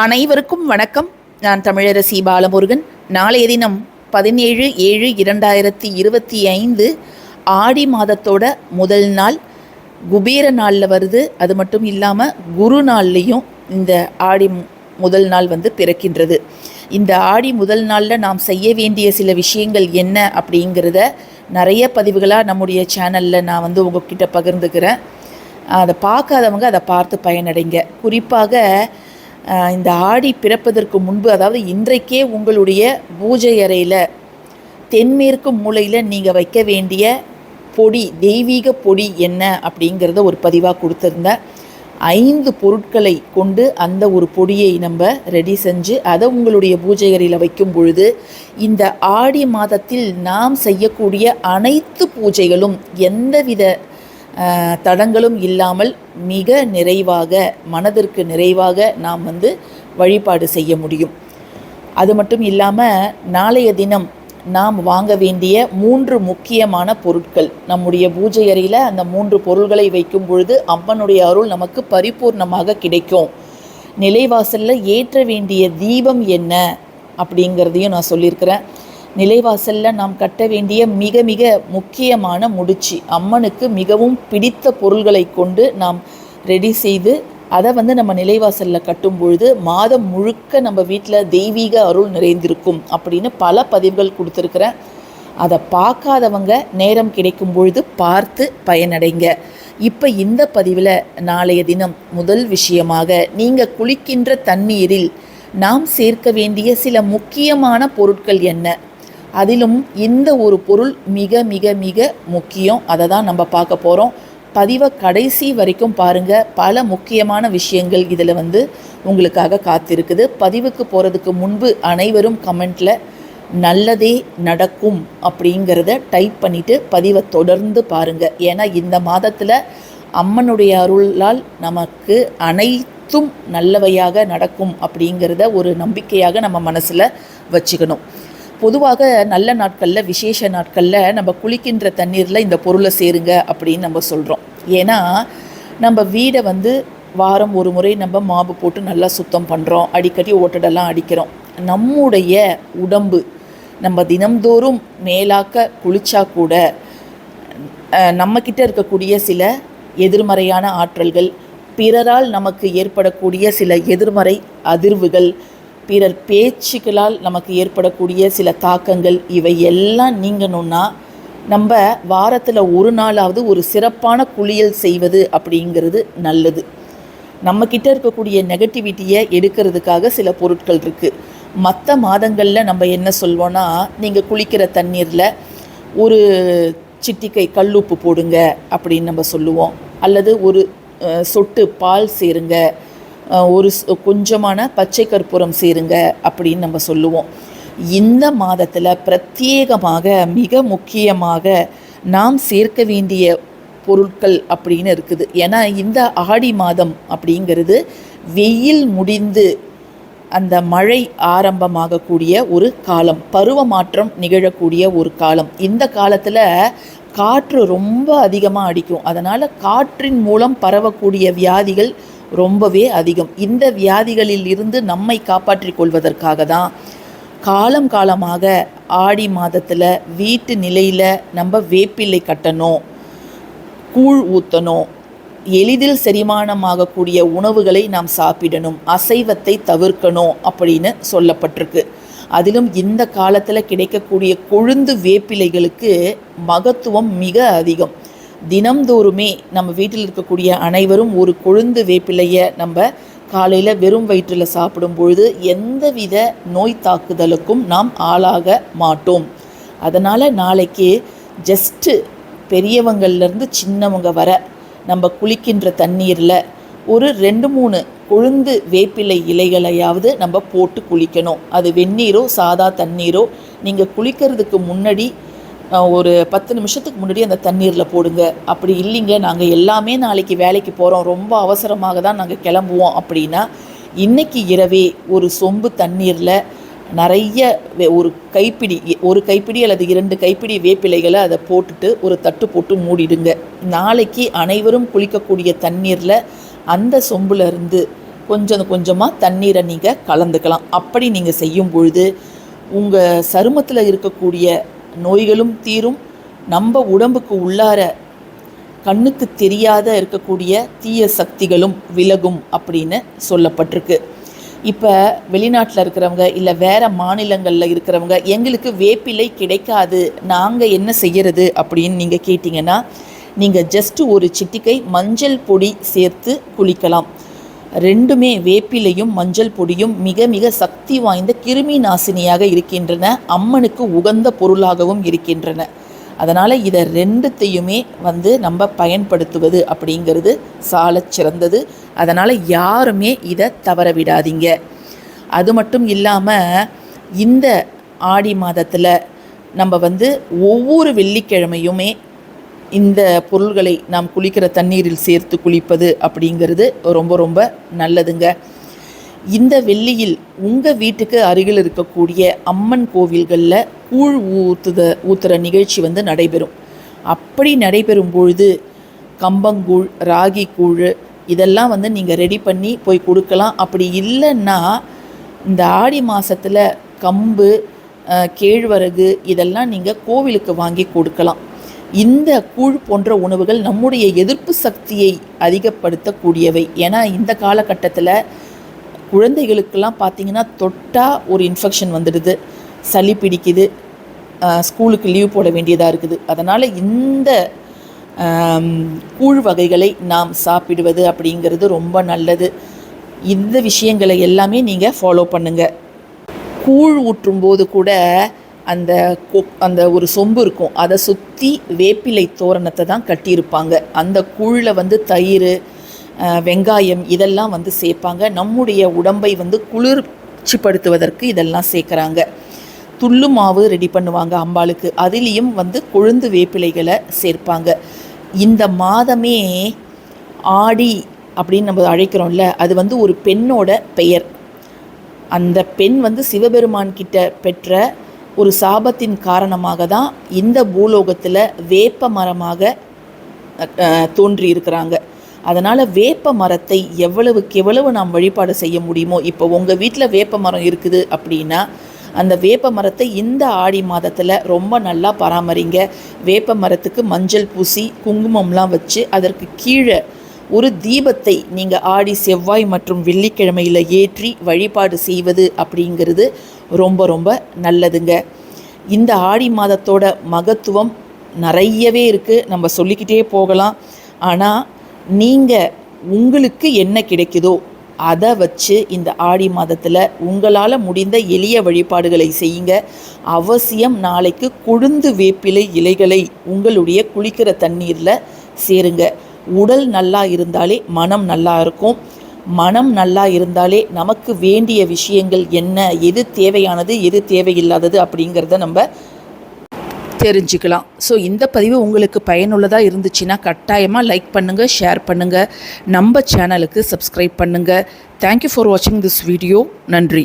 அனைவருக்கும் வணக்கம். நான் தமிழரசி பாலமுருகன். நாளைய தினம் பதினேழு ஏழு இரண்டாயிரத்தி இருபத்தி ஐந்து ஆடி மாதத்தோட முதல் நாள். குபேர நாளில் வருது. அது மட்டும் இல்லாமல் குரு நாள்லேயும் இந்த ஆடி முதல் நாள் வந்து பிறக்கின்றது. இந்த ஆடி முதல் நாளில் நாம் செய்ய வேண்டிய சில விஷயங்கள் என்ன அப்படிங்கிறத நிறைய பதிவுகளாக நம்முடைய சேனலில் நான் வந்து உங்ககிட்ட பகிர்ந்துக்கிறேன். அதை பார்க்காதவங்க அதை பார்த்து பயனடைங்க. குறிப்பாக இந்த ஆடி பிறப்பதற்கு முன்பு அதாவது இன்றைக்கே உங்களுடைய பூஜை அறையில் தென்மேற்கு மூலையில் நீங்கள் வைக்க வேண்டிய பொடி தெய்வீக பொடி என்ன அப்படிங்கிறத ஒரு பதிவாக கொடுத்துருந்தேன் ஐந்து பொருட்களை கொண்டு அந்த ஒரு பொடியை நம்ம ரெடி செஞ்சு அதை உங்களுடைய பூஜை அறையில் வைக்கும் பொழுது இந்த ஆடி மாதத்தில் நாம் செய்யக்கூடிய அனைத்து பூஜைகளும் எந்தவித தடங்களும் இல்லாமல் மிக நிறைவாக மனதிற்கு நிறைவாக நாம் வந்து வழிபாடு செய்ய முடியும். அது மட்டும் இல்லாமல் நாளைய தினம் நாம் வாங்க வேண்டிய மூன்று முக்கியமான பொருட்கள். நம்முடைய பூஜை அறையில் அந்த மூன்று பொருள்களை வைக்கும் பொழுது அம்மனுடைய அருள் நமக்கு பரிபூர்ணமாக கிடைக்கும். நிலைவாசலில் ஏற்ற வேண்டிய தீபம் என்ன? அப்படிங்கிறதையும் நான் சொல்லியிருக்கிறேன். நிலைவாசலில் நாம் கட்ட வேண்டிய மிக மிக முக்கியமான முடிச்சு. அம்மனுக்கு மிகவும் பிடித்த பொருள்களை கொண்டு நாம் ரெடி செய்து அதை வந்து நம்ம நிலைவாசலில் கட்டும் பொழுது மாதம் முழுக்க நம்ம வீட்டில் தெய்வீக அருள் நிறைந்திருக்கும் அப்படின்னு பல பதிவுகள் கொடுத்துருக்குறேன் அதை பார்க்காதவங்க நேரம் கிடைக்கும் பொழுது பார்த்து பயனடைங்க. இப்போ இந்த பதிவில் நாளைய தினம் முதல் விஷயமாக நீங்கள் குளிக்கின்ற தண்ணீரில் நாம் சேர்க்க வேண்டிய சில முக்கியமான பொருட்கள் என்ன? அதிலும் இந்த ஒரு பொருள் மிக மிக மிக முக்கியம் அதை தான் நம்ம பார்க்க போகிறோம் பதிவை கடைசி வரைக்கும் பாருங்கள் பல முக்கியமான விஷயங்கள் இதில் வந்து உங்களுக்காக காத்திருக்குது. பதிவுக்கு போகிறதுக்கு முன்பு அனைவரும் கமெண்ட்டில் நல்லதே நடக்கும் அப்படிங்கிறத டைப் பண்ணிவிட்டு பதிவை தொடர்ந்து பாருங்கள் ஏன்னா இந்த மாதத்தில் அம்மனுடைய அருளால் நமக்கு அனைத்தும் நல்லவையாக நடக்கும் அப்படிங்கிறத ஒரு நம்பிக்கையாக நம்ம மனசில் வச்சுக்கணும். பொதுவாக நல்ல நாட்களில் விசேஷ நாட்களில் நம்ம குளிக்கின்ற தண்ணீரில் இந்த பொருளை சேருங்க அப்படின்னு நம்ம சொல்கிறோம் ஏன்னா நம்ம வீடை வந்து வாரம் ஒரு முறை நம்ம மாவு போட்டு நல்லா சுத்தம் பண்ணுறோம் அடிக்கடி ஓட்டடெல்லாம் அடிக்கிறோம். நம்முடைய உடம்பு நம்ம தினம்தோறும் மேலாக்க குளிச்சா கூட நம்மக்கிட்ட இருக்கக்கூடிய சில எதிர்மறையான ஆற்றல்கள் பிறரால் நமக்கு ஏற்படக்கூடிய சில எதிர்மறை அதிர்வுகள் பிறர் பேச்சுக்களால் நமக்கு ஏற்படக்கூடிய சில தாக்கங்கள் இவை எல்லாம் நீங்கணும்னா நம்ம வாரத்தில் ஒரு நாளாவது ஒரு சிறப்பான குளியல் செய்வது அப்படிங்கிறது நல்லது. நம்மக்கிட்ட இருக்கக்கூடிய நெகட்டிவிட்டியை எடுக்கிறதுக்காக சில பொருட்கள் இருக்குது மற்ற மாதங்களில் நம்ம என்ன சொல்வோன்னா நீங்கள் குளிக்கிற தண்ணீரில் ஒரு சிட்டிக்கை கல்லுப்பு போடுங்க அப்படின்னு நம்ம சொல்லுவோம். அல்லது ஒரு சொட்டு பால் சேருங்க. ஒரு கொஞ்சமான பச்சை கற்பூரம் சேருங்க அப்படின்னு நம்ம சொல்லுவோம். இந்த மாதத்தில் பிரத்யேகமாக மிக முக்கியமாக நாம் சேர்க்க வேண்டிய பொருட்கள் அப்படின்னு இருக்குது. ஏன்னா இந்த ஆடி மாதம் அப்படிங்கிறது வெயில் முடிந்து அந்த மழை ஆரம்பமாகக்கூடிய ஒரு காலம் பருவ மாற்றம் நிகழக்கூடிய ஒரு காலம். இந்த காலத்தில் காற்று ரொம்ப அதிகமாக அடிக்கும். அதனால் காற்றின் மூலம் பரவக்கூடிய வியாதிகள் ரொம்பவே அதிகம். இந்த வியாதிகளில் இருந்து நம்மை காப்பாற்றிக் கொள்வதற்காக தான் காலம் காலமாக ஆடி மாதத்தில் வீட்டு நிலையில் நம்ம வேப்பிலை கட்டணும் கூழ் ஊற்றணும் எளிதில் செரிமானமாகக்கூடிய உணவுகளை நாம் சாப்பிடணும் அசைவத்தை தவிர்க்கணும் அப்படின்னு சொல்லப்பட்டிருக்கு. அதிலும் இந்த காலத்தில் கிடைக்கக்கூடிய கொழுந்து வேப்பிலைகளுக்கு மகத்துவம் மிக அதிகம். தினம்தோறுமே நம்ம வீட்டில் இருக்கக்கூடிய அனைவரும் ஒரு கொழுந்து வேப்பிலையை நம்ம காலையில் வெறும் வயிற்றில் சாப்பிடும் பொழுது எந்தவித நோய் தாக்குதலுக்கும் நாம் ஆளாக மாட்டோம். அதனால் நாளைக்கு ஜஸ்ட்டு பெரியவங்கள்லேருந்து சின்னவங்க வர நம்ம குளிக்கின்ற தண்ணீரில் ஒரு ரெண்டு மூணு கொழுந்து வேப்பிலை இலைகளையாவது நம்ம போட்டு குளிக்கணும். அது வெந்நீரோ சாதா தண்ணீரோ நீங்கள் குளிக்கிறதுக்கு முன்னாடி ஒரு பத்து நிமிஷத்துக்கு முன்னாடி அந்த தண்ணீரில் போடுங்க. அப்படி இல்லைங்க. நாங்கள் எல்லாமே நாளைக்கு வேலைக்கு போகிறோம் ரொம்ப அவசரமாக தான் நாங்கள் கிளம்புவோம் அப்படின்னா இன்றைக்கி இரவே ஒரு சொம்பு தண்ணீரில் நிறைய வே- ஒரு கைப்பிடி ஒரு கைப்பிடி அல்லது இரண்டு கைப்பிடி வேப்பிலைகளை அதை போட்டுட்டு ஒரு தட்டு போட்டு மூடிடுங்க. நாளைக்கு அனைவரும் குளிக்கக்கூடிய தண்ணீரில் அந்த சொம்புலேருந்து கொஞ்சம் கொஞ்சமாக தண்ணீரை நீங்கள் கலந்துக்கலாம். அப்படி நீங்கள் செய்யும் பொழுது உங்கள் சருமத்தில் இருக்கக்கூடிய நோய்களும் தீரும். நம்ம உடம்புக்கு உள்ளார கண்ணுக்கு தெரியாத இருக்கக்கூடிய தீய சக்திகளும் விலகும் அப்படின்னு சொல்லப்பட்டிருக்கு. இப்போ வெளிநாட்டில் இருக்கிறவங்க இல்லை வேறு மாநிலங்களில் இருக்கிறவங்க எங்களுக்கு வேப்பிலை கிடைக்காது. நாங்கள் என்ன செய்கிறது அப்படின்னு நீங்கள் கேட்டிங்கன்னா நீங்கள் ஜஸ்ட் ஒரு சிட்டிக்கை மஞ்சள் பொடி சேர்த்து குளிக்கலாம். ரெண்டுமே வேப்பிலையும் மஞ்சள் பொடியும் மிக மிக சக்தி வாய்ந்த கிருமி நாசினியாக இருக்கின்றன. அம்மனுக்கு உகந்த பொருளாகவும் இருக்கின்றன. அதனால் இதை ரெண்டுத்தையுமே வந்து நம்ம பயன்படுத்துவது அப்படிங்கிறது சால சிறந்தது. அதனால் யாருமே இதை தவற விடாதீங்க. அது மட்டும் இல்லாமல் இந்த ஆடி மாதத்தில் நம்ம வந்து ஒவ்வொரு வெள்ளிக்கிழமையுமே இந்த பொருள்களை நாம் குளிக்கிற தண்ணீரில் சேர்த்து குளிப்பது அப்படிங்கிறது ரொம்ப ரொம்ப நல்லதுங்க. இந்த வெள்ளியில் உங்கள் வீட்டுக்கு அருகில் இருக்கக்கூடிய அம்மன் கோவில்களில் கூழ் ஊத்துத ஊத்துற நிகழ்ச்சி வந்து நடைபெறும். அப்படி நடைபெறும் பொழுது கம்பங்கூழ் ராகி கூழ் இதெல்லாம் வந்து நீங்கள் ரெடி பண்ணி போய் கொடுக்கலாம். அப்படி இல்லைன்னா இந்த ஆடி மாதத்தில் கம்பு கேழ்வரகு இதெல்லாம் நீங்கள் கோவிலுக்கு வாங்கி கொடுக்கலாம். இந்த கூழ் போன்ற உணவுகள் நம்முடைய எதிர்ப்பு சக்தியை அதிகப்படுத்தக்கூடியவை. ஏன்னா இந்த காலகட்டத்தில் குழந்தைகளுக்கெல்லாம் பார்த்தீங்கன்னா தொட்டால் ஒரு இன்ஃபெக்ஷன் வந்துடுது. சளி பிடிக்குது. ஸ்கூலுக்கு லீவ் போட வேண்டியதாக இருக்குது. அதனால் இந்த கூழ் வகைகளை நாம் சாப்பிடுவது அப்படிங்கிறது ரொம்ப நல்லது. இந்த விஷயங்களை எல்லாமே நீங்கள் ஃபாலோ பண்ணுங்கள் கூழ் ஊற்றும் போது கூட அந்த கொ அந்த ஒரு சொம்பு இருக்கும். அதை சுற்றி வேப்பிலை தோரணத்தை தான் கட்டியிருப்பாங்க. அந்த கூழில் வந்து தயிர் வெங்காயம் இதெல்லாம் வந்து சேர்ப்பாங்க. நம்முடைய உடம்பை வந்து குளிர்ச்சிப்படுத்துவதற்கு இதெல்லாம் சேர்க்குறாங்க. துள்ளு மாவு ரெடி பண்ணுவாங்க அம்பாளுக்கு. அதுலேயும் வந்து கொழுந்து வேப்பிலைகளை சேர்ப்பாங்க. இந்த மாதமே ஆடி அப்படின்னு நம்ம அழைக்கிறோம்ல அது வந்து ஒரு பெண்ணோட பெயர். அந்த பெண் வந்து சிவபெருமான் கிட்ட பெற்ற ஒரு சாபத்தின் காரணமாக தான் இந்த பூலோகத்தில் வேப்ப மரமாக தோன்றியிருக்கிறாங்க. அதனால் வேப்ப மரத்தை எவ்வளவுக்கு எவ்வளவு நாம் வழிபாடு செய்ய முடியுமோ இப்போ உங்கள் வீட்டில் வேப்ப மரம் இருக்குது அப்படின்னா அந்த வேப்ப மரத்தை இந்த ஆடி மாதத்தில் ரொம்ப நல்லா பராமரிங்க. வேப்ப மரத்துக்கு மஞ்சள் பூசி குங்குமம்லாம் வச்சு அதற்கு கீழே ஒரு தீபத்தை நீங்கள் ஆடி செவ்வாய் மற்றும் வெள்ளிக்கிழமையில் ஏற்றி வழிபாடு செய்வது அப்படிங்கிறது ரொம்ப ரொம்ப நல்லதுங்க. இந்த ஆடி மாதத்தோட மகத்துவம் நிறையவே இருக்குது நம்ம சொல்லிக்கிட்டே போகலாம். ஆனால் நீங்கள் உங்களுக்கு என்ன கிடைக்குதோ அதை வச்சு இந்த ஆடி மாதத்தில் உங்களால் முடிந்த எளிய வழிபாடுகளை செய்யுங்க. அவசியம் நாளைக்கு கொழுந்து வேப்பிலை இலைகளை உங்களுடைய குளிக்கிற தண்ணீரில் சேருங்க. உடல் நல்லா இருந்தாலே மனம் நல்லா இருக்கும். மனம் நல்லா இருந்தாலே நமக்கு வேண்டிய விஷயங்கள் என்ன எது தேவையானது எது தேவையில்லாதது அப்படிங்கிறத நம்ம தெரிஞ்சுக்கலாம். ஸோ இந்த பதிவு உங்களுக்கு பயனுள்ளதாக இருந்துச்சுன்னா கட்டாயமாக லைக் பண்ணுங்கள் ஷேர் பண்ணுங்கள் நம்ம சேனலுக்கு சப்ஸ்கிரைப் பண்ணுங்கள் தேங்க்யூ ஃபார் வாட்சிங் திஸ் வீடியோ நன்றி.